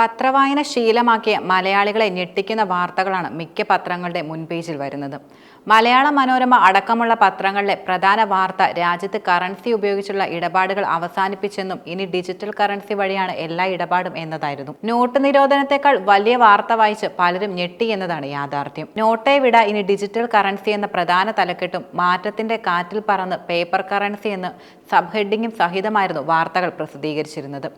പത്രവായന ശീലമാക്കിയ മലയാളികളെ ഞെട്ടിക്കുന്ന വാർത്തകളാണ് മിക്ക പത്രങ്ങളുടെ മുൻപേജിൽ വരുന്നത്. മലയാള മനോരമ അടക്കമുള്ള പത്രങ്ങളിലെ പ്രധാന വാർത്ത രാജ്യത്ത് കറൻസി ഉപയോഗിച്ചുള്ള ഇടപാടുകൾ അവസാനിപ്പിച്ചെന്നും ഇനി ഡിജിറ്റൽ കറൻസി വഴിയാണ് എല്ലാ ഇടപാടും എന്നതായിരുന്നു. നോട്ട് നിരോധനത്തെക്കാൾ വലിയ വാർത്ത വായിച്ച് പലരും ഞെട്ടി എന്നതാണ് യാഥാർത്ഥ്യം. നോട്ടേ വിട ഇനി ഡിജിറ്റൽ കറൻസി എന്ന പ്രധാന തലക്കെട്ടും മാറ്റത്തിന്റെ കാറ്റിൽ പറന്ന് പേപ്പർ കറൻസി എന്ന് സബ് ഹെഡിങ്ങും സഹിതമായിരുന്നു വാർത്തകൾ പ്രസിദ്ധീകരിച്ചിരുന്നത്.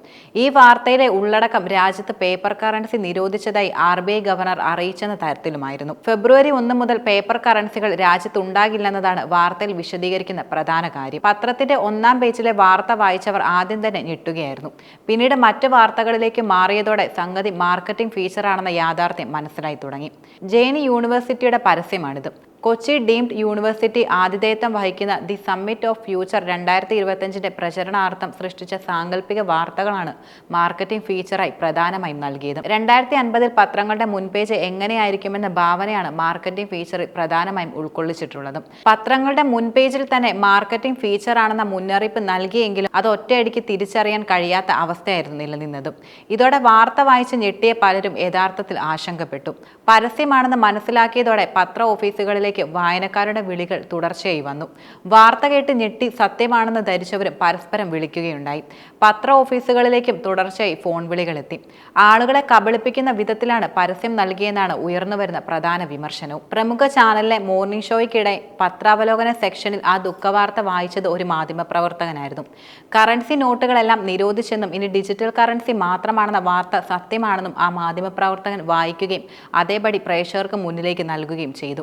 ഈ വാർത്തയിലെ ഉള്ളടക്കം രാജ്യത്ത് പേപ്പർ കറൻസി നിരോധിച്ചതായി ആർ ബി ഐ ഗവർണർ അറിയിച്ചെന്ന തരത്തിലുമായിരുന്നു. ഫെബ്രുവരി ഒന്ന് മുതൽ പേപ്പർ കറൻസികൾ രാജ്യത്ത് ഉണ്ടാകില്ലെന്നതാണ് വാർത്തയിൽ വിശദീകരിക്കുന്ന പ്രധാന കാര്യം. പത്രത്തിന്റെ ഒന്നാം പേജിലെ വാർത്ത വായിച്ചവർ ആദ്യം തന്നെ ഞെട്ടുകയായിരുന്നു. പിന്നീട് മറ്റ് വാർത്തകളിലേക്ക് മാറിയതോടെ സംഗതി മാർക്കറ്റിംഗ് ഫീച്ചറാണെന്ന യാഥാർത്ഥ്യം മനസ്സിലായി തുടങ്ങി. ജെയിൻ യൂണിവേഴ്സിറ്റിയുടെ പരസ്യമാണിത്. കൊച്ചി ഡീംഡ് യൂണിവേഴ്സിറ്റി ആതിഥേയത്വം വഹിക്കുന്ന ദി സമ്മിറ്റ് ഓഫ് ഫ്യൂച്ചർ രണ്ടായിരത്തി ഇരുപത്തഞ്ചിന്റെ പ്രചരണാർത്ഥം സൃഷ്ടിച്ച സാങ്കല്പിക വാർത്തകളാണ് മാർക്കറ്റിംഗ് ഫീച്ചറായി പ്രധാനമായും നൽകിയത്. രണ്ടായിരത്തി അൻപതിൽ പത്രങ്ങളുടെ മുൻപേജ് എങ്ങനെയായിരിക്കുമെന്ന ഭാവനയാണ് മാർക്കറ്റിംഗ് ഫീച്ചറിൽ പ്രധാനമായും ഉൾക്കൊള്ളിച്ചിട്ടുള്ളത്. പത്രങ്ങളുടെ മുൻപേജിൽ തന്നെ മാർക്കറ്റിംഗ് ഫീച്ചറാണെന്ന മുന്നറിയിപ്പ് നൽകിയെങ്കിലും അത് ഒറ്റയടിക്ക് തിരിച്ചറിയാൻ കഴിയാത്ത അവസ്ഥയായിരുന്നു നിലനിന്നതും. ഇതോടെ വാർത്ത വായിച്ച് ഞെട്ടിയ പലരും യഥാർത്ഥത്തിൽ ആശങ്കപ്പെട്ടു. പരസ്യമാണെന്ന് മനസ്സിലാക്കിയതോടെ പത്ര ഓഫീസുകളിലേക്ക് വായനക്കാരുടെ വിളികൾ തുടർച്ചയായി വന്നു. വാർത്ത കേട്ട് ഞെട്ടി സത്യമാണെന്ന് ധരിച്ചവരും പരസ്പരം വിളിക്കുകയുണ്ടായി. പത്ര ഓഫീസുകളിലേക്കും തുടർച്ചയായി ഫോൺ വിളികളെത്തി. ആളുകളെ കബളിപ്പിക്കുന്ന വിധത്തിലാണ് പരസ്യം നൽകിയെന്നാണ് ഉയർന്നുവരുന്ന പ്രധാന വിമർശനവും. പ്രമുഖ ചാനലിലെ മോർണിംഗ് ഷോയ്ക്കിടെ പത്രാവലോകന സെക്ഷനിൽ ആ ദുഃഖവാർത്ത വായിച്ചത് ഒരു മാധ്യമപ്രവർത്തകനായിരുന്നു. കറൻസി നോട്ടുകളെല്ലാം നിരോധിച്ചെന്നും ഇനി ഡിജിറ്റൽ കറൻസി മാത്രമാണെന്ന വാർത്ത സത്യമാണെന്നും ആ മാധ്യമപ്രവർത്തകൻ വായിക്കുകയും അതേപടി പ്രേക്ഷകർക്ക് മുന്നിലേക്ക് നൽകുകയും ചെയ്തു.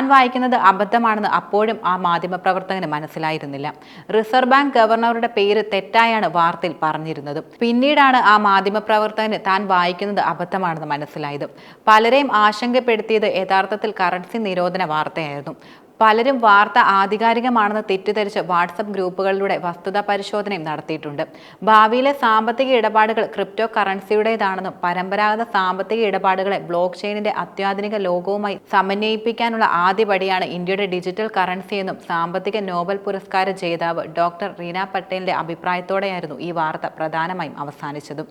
താൻ വായിക്കുന്നത് അബദ്ധമാണെന്ന് അപ്പോഴും ആ മാധ്യമപ്രവർത്തകന് മനസ്സിലായിരുന്നില്ല. റിസർവ് ബാങ്ക് ഗവർണറുടെ പേര് തെറ്റായാണ് വാർത്തയിൽ പറഞ്ഞിരുന്നത്. പിന്നീടാണ് ആ മാധ്യമപ്രവർത്തകന് താൻ വായിക്കുന്നത് അബദ്ധമാണെന്ന് മനസ്സിലായത്. പലരെയും ആശങ്കപ്പെടുത്തിയത് യഥാർത്ഥത്തിൽ കറൻസി നിരോധന വാർത്തയായിരുന്നു. പലരും വാർത്ത ആധികാരികമാണെന്ന് തെറ്റിദ്ധരിച്ച് വാട്സപ്പ് ഗ്രൂപ്പുകളിലൂടെ വസ്തുതാ പരിശോധനയും നടത്തിയിട്ടുണ്ട്. ഭാവിയിലെ സാമ്പത്തിക ഇടപാടുകൾ ക്രിപ്റ്റോ കറൻസിയുടേതാണെന്നും പരമ്പരാഗത സാമ്പത്തിക ഇടപാടുകളെ ബ്ലോക്ക് ചെയിനിന്റെ അത്യാധുനിക ലോകവുമായി സമന്വയിപ്പിക്കാനുള്ള ആദ്യപടിയാണ് ഇന്ത്യയുടെ ഡിജിറ്റൽ കറൻസി എന്നും സാമ്പത്തിക നോബൽ പുരസ്കാര ജേതാവ് ഡോക്ടർ റീന പട്ടേലിന്റെ അഭിപ്രായത്തോടെയായിരുന്നു ഈ വാർത്ത പ്രധാനമായും അവസാനിച്ചതും.